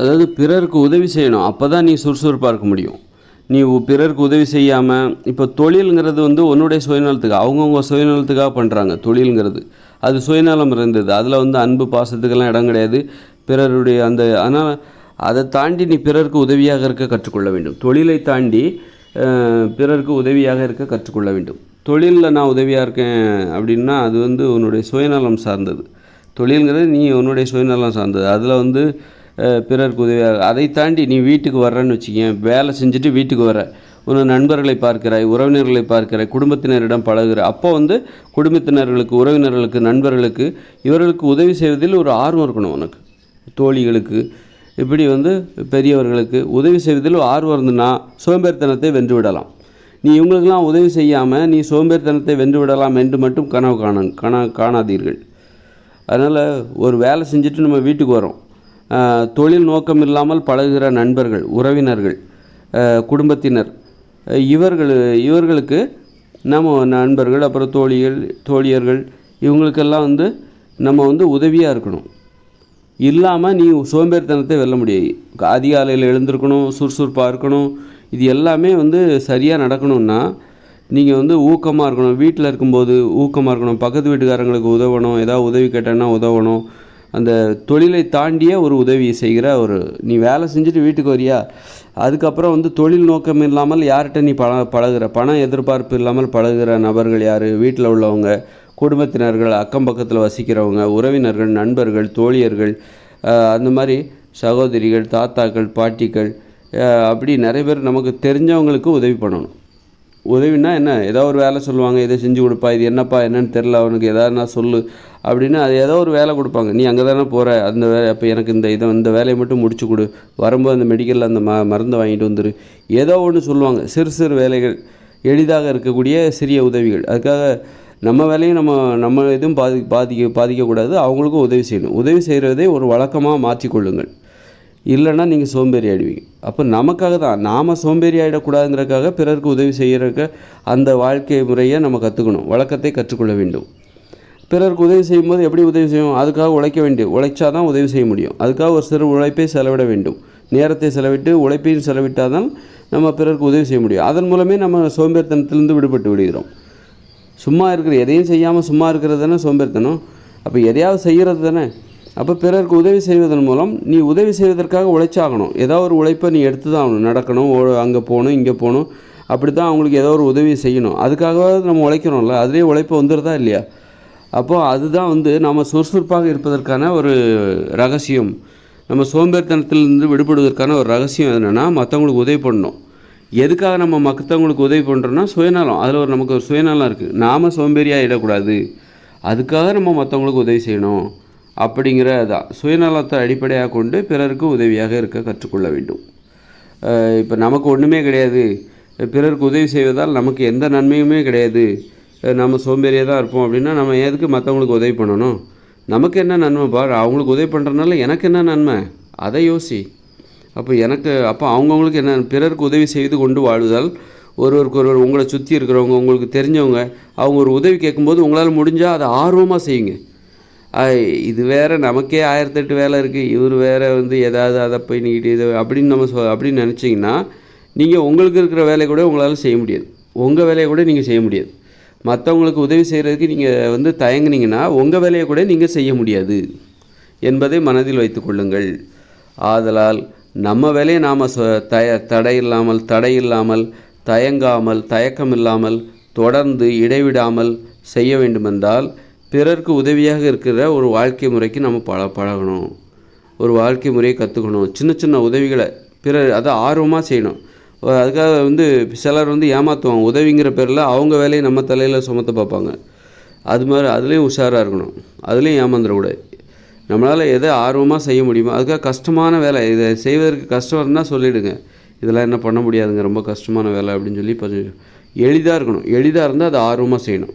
அதாவது பிறருக்கு உதவி செய்யணும். அப்போ தான் நீ சுறுசுறுப்பாக இருக்க முடியும். நீ பிறருக்கு உதவி செய்யாமல் இப்போ தொழிலுங்கிறது வந்து உன்னுடைய சுயநலத்துக்கு அவங்கவுங்க சுயநலத்துக்காக பண்ணுறாங்க தொழிலுங்கிறது. அது சுயநலம் இருந்தது. அதில் வந்து அன்பு பாசத்துக்கெல்லாம் இடம் கிடையாது. பிறருடைய அந்த ஆனால் அதை தாண்டி நீ பிறருக்கு உதவியாக இருக்க கற்றுக்கொள்ள வேண்டும். தொழிலை தாண்டி பிறருக்கு உதவியாக இருக்க கற்றுக்கொள்ள வேண்டும். தொழிலில் நான் உதவியாக இருக்கேன் அப்படின்னா அது வந்து உன்னுடைய சுயநலம் சார்ந்தது. தொழில்ங்கிறது நீ உன்னுடைய சுயநலம் சார்ந்தது. அதில் வந்து பிறருக்கு உதவியாக. அதை தாண்டி நீ வீட்டுக்கு வர்றேன்னு வச்சுக்கேன். வேலை செஞ்சுட்டு வீட்டுக்கு வர உன் நண்பர்களை பார்க்கிறாய் உறவினர்களை பார்க்கிறாய் குடும்பத்தினரிடம் பழகுற. அப்போ வந்து குடும்பத்தினர்களுக்கு உறவினர்களுக்கு நண்பர்களுக்கு இவர்களுக்கு உதவி செய்வதில் ஒரு ஆர்வம் இருக்கணும் உனக்கு. தோழிகளுக்கு இப்படி வந்து பெரியவர்களுக்கு உதவி செய்வதில் ஆர்வம் இருந்துன்னா சோம்பேறித்தனத்தை வென்று விடலாம். நீ இவங்களுக்கெல்லாம் உதவி செய்யாமல் நீ சோம்பேறித்தனத்தை வென்று விடலாம் என்று மட்டும் கனவு காண காண காணாதீர்கள். அதனால் ஒரு வேலை செஞ்சுட்டு நம்ம வீட்டுக்கு வரோம் தொழில் நோக்கம் இல்லாமல் பழகுகிற நண்பர்கள் உறவினர்கள் குடும்பத்தினர் இவர்கள் இவர்களுக்கு நம்ம நண்பர்கள் அப்புறம் தோழிகள் தோழியர்கள் இவங்களுக்கெல்லாம் வந்து நம்ம வந்து உதவியாக இருக்கணும். இல்லாமல் நீ சோம்பேறித்தனத்தை வெல்ல முடியாது. அதிகாலையில் எழுந்திருக்கணும் சுறுசுறுப்பாக இருக்கணும் இது எல்லாமே வந்து சரியாக நடக்கணும்னா நீங்கள் வந்து ஊக்கமாக இருக்கணும். வீட்டில் இருக்கும்போது ஊக்கமாக இருக்கணும். பக்கத்து வீட்டுக்காரங்களுக்கு உதவணும். ஏதாவது உதவி கேட்டேன்னா உதவணும். அந்த தொழிலை தாண்டிய ஒரு உதவியை செய்கிற ஒரு நீ வேலை செஞ்சுட்டு வீட்டுக்கு வரியா? அதுக்கப்புறம் வந்து தொழில் நோக்கம் இல்லாமல் யார்கிட்ட நீ பழ பழகுற? பணம் எதிர்பார்ப்பு இல்லாமல் பழகுற நபர்கள் யார்? வீட்டில் உள்ளவங்க குடும்பத்தினர்கள் அக்கம் பக்கத்தில் வசிக்கிறவங்க உறவினர்கள் நண்பர்கள் தோழியர்கள் அந்த மாதிரி சகோதரிகள் தாத்தாக்கள் பாட்டிகள் அப்படி நிறைய பேர் நமக்கு தெரிஞ்சவங்களுக்கு உதவி பண்ணணும். உதவினா என்ன? ஏதோ ஒரு வேலை சொல்லுவாங்க இதை செஞ்சு கொடுப்பா இது என்னப்பா என்னன்னு தெரில அவனுக்கு எதாவதுனா சொல்லு. அப்படின்னு அது ஏதோ ஒரு வேலை கொடுப்பாங்க. நீ அங்கே தானே போகிற அந்த வேலை அப்போ எனக்கு இந்த இதை இந்த வேலையை மட்டும் முடிச்சு கொடு. வரும்போது அந்த மெடிக்கலில் அந்த ம மருந்தை வாங்கிட்டு வந்துரு. ஏதோ ஒன்று சொல்லுவாங்க. சிறு சிறு வேலைகள் எளிதாக இருக்கக்கூடிய சிறிய உதவிகள். அதுக்காக நம்ம வேலையும் நம்ம நம்ம எதுவும் பாதி பாதிக்க பாதிக்கக்கூடாது. அவங்களுக்கும் உதவி செய்யணும். உதவி செய்கிறதே ஒரு வழக்கமாக மாற்றிக்கொள்ளுங்கள். இல்லைன்னா நீங்கள் சோம்பேறி ஆயிடுவீங்க. அப்போ நமக்காக தான் நாம் சோம்பேறி ஆகிடக்கூடாதுங்கிறக்காக பிறருக்கு உதவி செய்கிறக்க அந்த வாழ்க்கை முறையை நம்ம கற்றுக்கணும் வழக்கத்தை கற்றுக்கொள்ள வேண்டும். பிறருக்கு உதவி செய்யும்போது எப்படி உதவி செய்யும் அதுக்காக உழைக்க வேண்டும் உழைச்சா தான் உதவி செய்ய முடியும். அதுக்காக ஒரு சிறு உழைப்பை செலவிட வேண்டும். நேரத்தை செலவிட்டு உழைப்பையும் செலவிட்டால் தான் நம்ம பிறருக்கு உதவி செய்ய முடியும். அதன் மூலமே நம்ம சோம்பேறித்தனத்திலிருந்து விடுபட்டு விடுகிறோம். சும்மா இருக்கிற எதையும் செய்யாமல் சும்மா இருக்கிறது தானே சோம்பேறித்தனம்? அப்போ எதையாவது செய்கிறது தானே? அப்போ பிறருக்கு உதவி செய்வதன் மூலம் நீ உதவி செய்வதற்காக உழைச்சாகணும். ஏதாவது ஒரு உழைப்பை நீ எடுத்து தான் ஆகணும். நடக்கணும் அங்கே போகணும் இங்கே போகணும். அப்படி தான் அவங்களுக்கு ஏதோ ஒரு உதவி செய்யணும். அதுக்காகவாவது நம்ம உழைக்கிறோம்ல? அதுலேயே உழைப்பு வந்துடுதா இல்லையா? அப்போது அதுதான் வந்து நம்ம சுறுசுறுப்பாக இருப்பதற்கான ஒரு ரகசியம். நம்ம சோம்பேறித்தனத்திலிருந்து விடுபடுவதற்கான ஒரு ரகசியம் என்னென்னா மற்றவங்களுக்கு உதவி பண்ணணும். எதுக்காக நம்ம மற்றவங்களுக்கு உதவி பண்ணுறோன்னா சுயநலம். அதில் ஒரு நமக்கு ஒரு சுயநலம் இருக்குது நாம் சோம்பேறியாக இடக்கூடாது அதுக்காக நம்ம மற்றவங்களுக்கு உதவி செய்யணும். அப்படிங்கிற தான் சுயநலத்தை அடிப்படையாக கொண்டு பிறருக்கு உதவியாக இருக்க கற்றுக்கொள்ள வேண்டும். இப்போ நமக்கு ஒன்றுமே கிடையாது. பிறருக்கு உதவி செய்வதால் நமக்கு எந்த நன்மையுமே கிடையாது. நம்ம சோம்பேறியாக தான் இருப்போம் அப்படின்னா நம்ம எதுக்கு மற்றவங்களுக்கு உதவி பண்ணணும்? நமக்கு என்ன நன்மை? பார் அவங்களுக்கு உதவி பண்ணுறதுனால எனக்கு என்ன நன்மை? அதை யோசி. அப்போ எனக்கு அப்போ அவங்கவுங்களுக்கு என்ன பிறருக்கு உதவி செய்து கொண்டு வாழ்வதால் ஒருவருக்கு ஒருவர் உங்களை சுற்றி இருக்கிறவங்க உங்களுக்கு தெரிஞ்சவங்க அவங்க ஒரு உதவி கேட்கும்போது உங்களால் முடிஞ்சால் அதை ஆர்வமாக செய்யுங்க. இது வேற நமக்கே ஆயிரத்தெட்டு வேலை இருக்குது இவர் வேற வந்து எதாவது அதை போய் நீக்கிட்டு இது அப்படின்னு நம்ம சொ அப்படின்னு நினச்சிங்கன்னா நீங்கள் உங்களுக்கு இருக்கிற வேலையை கூட உங்களால் செய்ய முடியாது. உங்கள் வேலையை கூட நீங்கள் செய்ய முடியாது. மற்றவங்களுக்கு உதவி செய்கிறதுக்கு நீங்கள் வந்து தயங்குனீங்கன்னா உங்கள் வேலையை கூட நீங்கள் செய்ய முடியாது என்பதை மனதில் வைத்துக்கொள்ளுங்கள் ஆதலால் நம்ம வேலையை நாம் தய தடை இல்லாமல் தடை இல்லாமல் தயங்காமல் தயக்கம் இல்லாமல் தொடர்ந்து இடைவிடாமல் செய்ய வேண்டுமென்றால் பிறருக்கு உதவியாக இருக்கிற ஒரு வாழ்க்கை முறைக்கு நம்ம பழ பழகணும். ஒரு வாழ்க்கை முறையை கற்றுக்கணும் சின்ன சின்ன உதவிகளை பிறர் அதை ஆர்வமாக செய்யணும். அதுக்காக வந்து சிலர் வந்து ஏமாற்றுவாங்க உதவிங்கிற பேரில் அவங்க வேலையை நம்ம தலையில் சுமத்த பார்ப்பாங்க. அது மாதிரி அதுலேயும் உஷாராக இருக்கணும். அதுலேயும் ஏமாந்துடக்கூடாது. நம்மளால் எதை ஆர்வமாக செய்ய முடியுமோ அதுக்காக கஷ்டமான வேலை. இதை செய்வதற்கு கஷ்டம் இருந்தால் சொல்லிவிடுங்க இதெல்லாம் என்ன பண்ண முடியாதுங்க. ரொம்ப கஷ்டமான வேலை அப்படின்னு சொல்லி எளிதாக இருக்கணும். எளிதாக இருந்தால் அதை ஆர்வமாக செய்யணும்.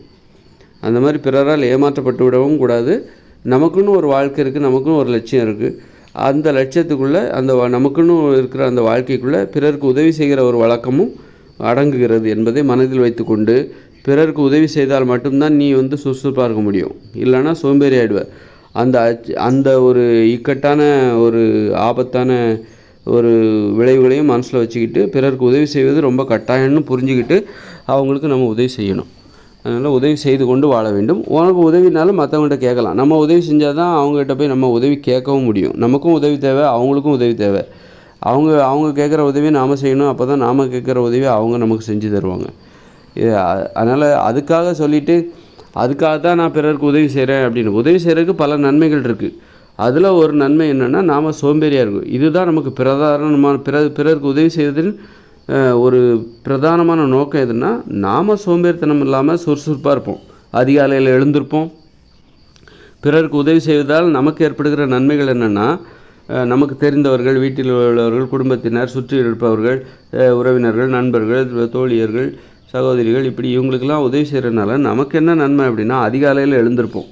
அந்த மாதிரி பிறரால் ஏமாற்றப்பட்டு விடவும் கூடாது. நமக்குன்னு ஒரு வாழ்க்கை இருக்குது நமக்குன்னு ஒரு லட்சியம் இருக்குது அந்த லட்சியத்துக்குள்ளே அந்த வ- நமக்குன்னு இருக்கிற அந்த வாழ்க்கைக்குள்ளே பிறருக்கு உதவி செய்கிற ஒரு வழக்கமும் அடங்குகிறது என்பதை மனதில் வைத்துக்கொண்டு பிறருக்கு உதவி செய்தால் மட்டும்தான் நீ வந்து சுறுசுறுப்பாக இருக்க முடியும். இல்லைன்னா சோம்பேறி ஆயிடுவ. அந்த அந்த ஒரு இக்கட்டான ஒரு ஆபத்தான ஒரு விளைவுகளையும் மனசில் வச்சுக்கிட்டு பிறருக்கு உதவி செய்வது ரொம்ப கட்டாயம்னு புரிஞ்சுக்கிட்டு அவங்களுக்கு நம்ம உதவி செய்யணும். அதனால் உதவி செய்து கொண்டு வாழ வேண்டும். உனக்கு உதவினாலும் மற்றவங்கள்ட்ட கேட்கலாம். நம்ம உதவி செஞ்சால் தான் அவங்ககிட்ட போய் நம்ம உதவி கேட்கவும் முடியும். நமக்கும் உதவி தேவை அவங்களுக்கும் உதவி தேவை. அவங்க அவங்க கேட்குற உதவியை நாம் செய்யணும். அப்போ தான் நாம் கேட்குற உதவியை அவங்க நமக்கு செஞ்சு தருவாங்க. அதனால் அதுக்காக சொல்லிவிட்டு அதுக்காக தான் நான் பிறருக்கு உதவி செய்கிறேன் அப்படின்னு. உதவி செய்கிறதுக்கு பல நன்மைகள் இருக்குது அதில் ஒரு நன்மை என்னென்னா நாம் சோம்பேறியாக இருக்கும் இதுதான் நமக்கு பிரதாரணமான பிற பிறருக்கு உதவி செய்வதில் ஒரு பிரதானமான நோக்கம் எதுன்னா நாம் சோம்பேறித்தனம் இல்லாமல் சுறுசுறுப்பாக இருப்போம். அதிகாலையில் எழுந்திருப்போம். பிறருக்கு உதவி செய்வதால் நமக்கு ஏற்படுகிற நன்மைகள் என்னென்னா நமக்கு தெரிந்தவர்கள் வீட்டில் உள்ளவர்கள் குடும்பத்தினர் சுற்றி இருப்பவர்கள் உறவினர்கள் நண்பர்கள் தோழியர்கள் சகோதரிகள் இப்படி இவங்களுக்கெல்லாம் உதவி செய்கிறதுனால நமக்கு என்ன நன்மை அப்படின்னா அதிகாலையில் எழுந்திருப்போம்.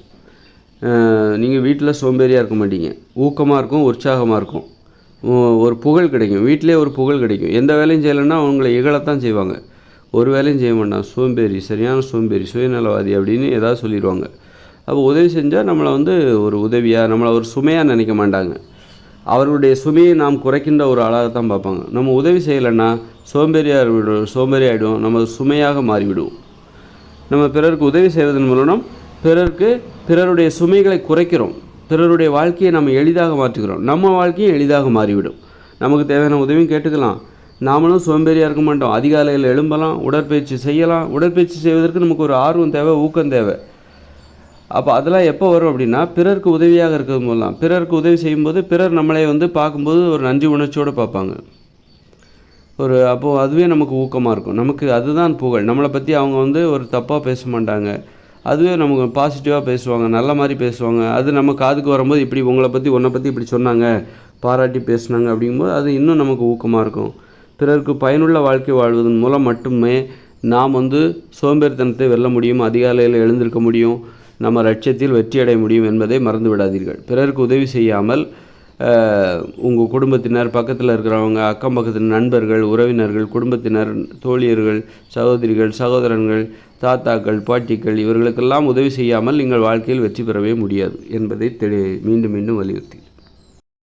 நீங்கள் வீட்டில் சோம்பேறியாக இருக்க மாட்டீங்க. ஊக்கமாக இருக்கும் உற்சாகமாக இருக்கும். ஒரு புகழ் கிடைக்கும். வீட்டிலே ஒரு புகழ் கிடைக்கும். எந்த வேலையும் செய்யலைன்னா அவங்கள இகழத்தான் செய்வாங்க. ஒரு வேலையும் செய்ய மாட்டான். சோம்பேறி சரியான சோம்பேறி சுயநலவாதி அப்படின்னு ஏதாவது சொல்லிடுவாங்க. அப்போ உதவி செஞ்சால் நம்மளை வந்து ஒரு உதவியாக நம்மளை ஒரு சுமையாக நினைக்க மாட்டாங்க. அவர்களுடைய சுமையை நாம் குறைக்கின்ற ஒரு ஆளாக தான் பார்ப்பாங்க. நம்ம உதவி செய்யலைன்னா சோம்பேறியாக சோம்பேறி ஆகிடும் நம்ம சுமையாக மாறிவிடுவோம் நம்ம பிறருக்கு உதவி செய்வதன் மூலம் பிறருக்கு பிறருடைய சுமைகளை குறைக்கிறோம். பிறருடைய வாழ்க்கையை நம்ம எளிதாக மாற்றுகிறோம் நம்ம வாழ்க்கையும் எளிதாக மாறிவிடும். நமக்கு தேவையான உதவியும் கேட்டுக்கலாம். நாமளும் சோம்பேறியாக இருக்க மாட்டோம். அதிகாலையில் எழும்பலாம் உடற்பயிற்சி செய்யலாம். உடற்பயிற்சி செய்வதற்கு நமக்கு ஒரு ஆர்வம் தேவை ஊக்கம் தேவை. அப்போ அதெல்லாம் எப்போ வரும் அப்படின்னா பிறருக்கு உதவியாக இருக்கிறது மூலம். பிறருக்கு உதவி செய்யும்போது பிறர் நம்மளை வந்து பார்க்கும்போது ஒரு நன்றி உணர்ச்சியோடு பார்ப்பாங்க. ஒரு அப்போது அதுவே நமக்கு ஊக்கமாக இருக்கும். நமக்கு அதுதான் புகழ். நம்மளை பற்றி அவங்க வந்து ஒரு தப்பாக பேச மாட்டாங்க. அதுவே நமக்கு பாசிட்டிவாக பேசுவாங்க நல்ல மாதிரி பேசுவாங்க. அது நம்ம காதுக்கு வரும்போது இப்படி உங்களை பற்றி உன்னை பற்றி இப்படி சொன்னாங்க பாராட்டி பேசுனாங்க அப்படிங்கும்போது அது இன்னும் நமக்கு ஊக்கமாக இருக்கும். பிறருக்கு பயனுள்ள வாழ்க்கை வாழ்வதன் மூலம் மட்டுமே நாம் வந்து சோம்பேறித்தனத்தை வெல்ல முடியும் அதிகாலையில் எழுந்திருக்க முடியும். நம்ம லட்சியத்தில் வெற்றியடைய முடியும் என்பதை மறந்து விடாதீர்கள். பிறருக்கு உதவி செய்யாமல் உங்கள் குடும்பத்தினர் பக்கத்தில் இருக்கிறவங்க அக்கம் பக்கத்தில் நண்பர்கள் உறவினர்கள் குடும்பத்தினர் தோழியர்கள் சகோதரிகள் சகோதரன்கள் தாத்தாக்கள் பாட்டிகள் இவர்களுக்கெல்லாம் உதவி செய்யாமல் நீங்கள் வாழ்க்கையில் வெற்றி பெறவே முடியாது என்பதை தெளி மீண்டும் மீண்டும் வலியுறுத்தி.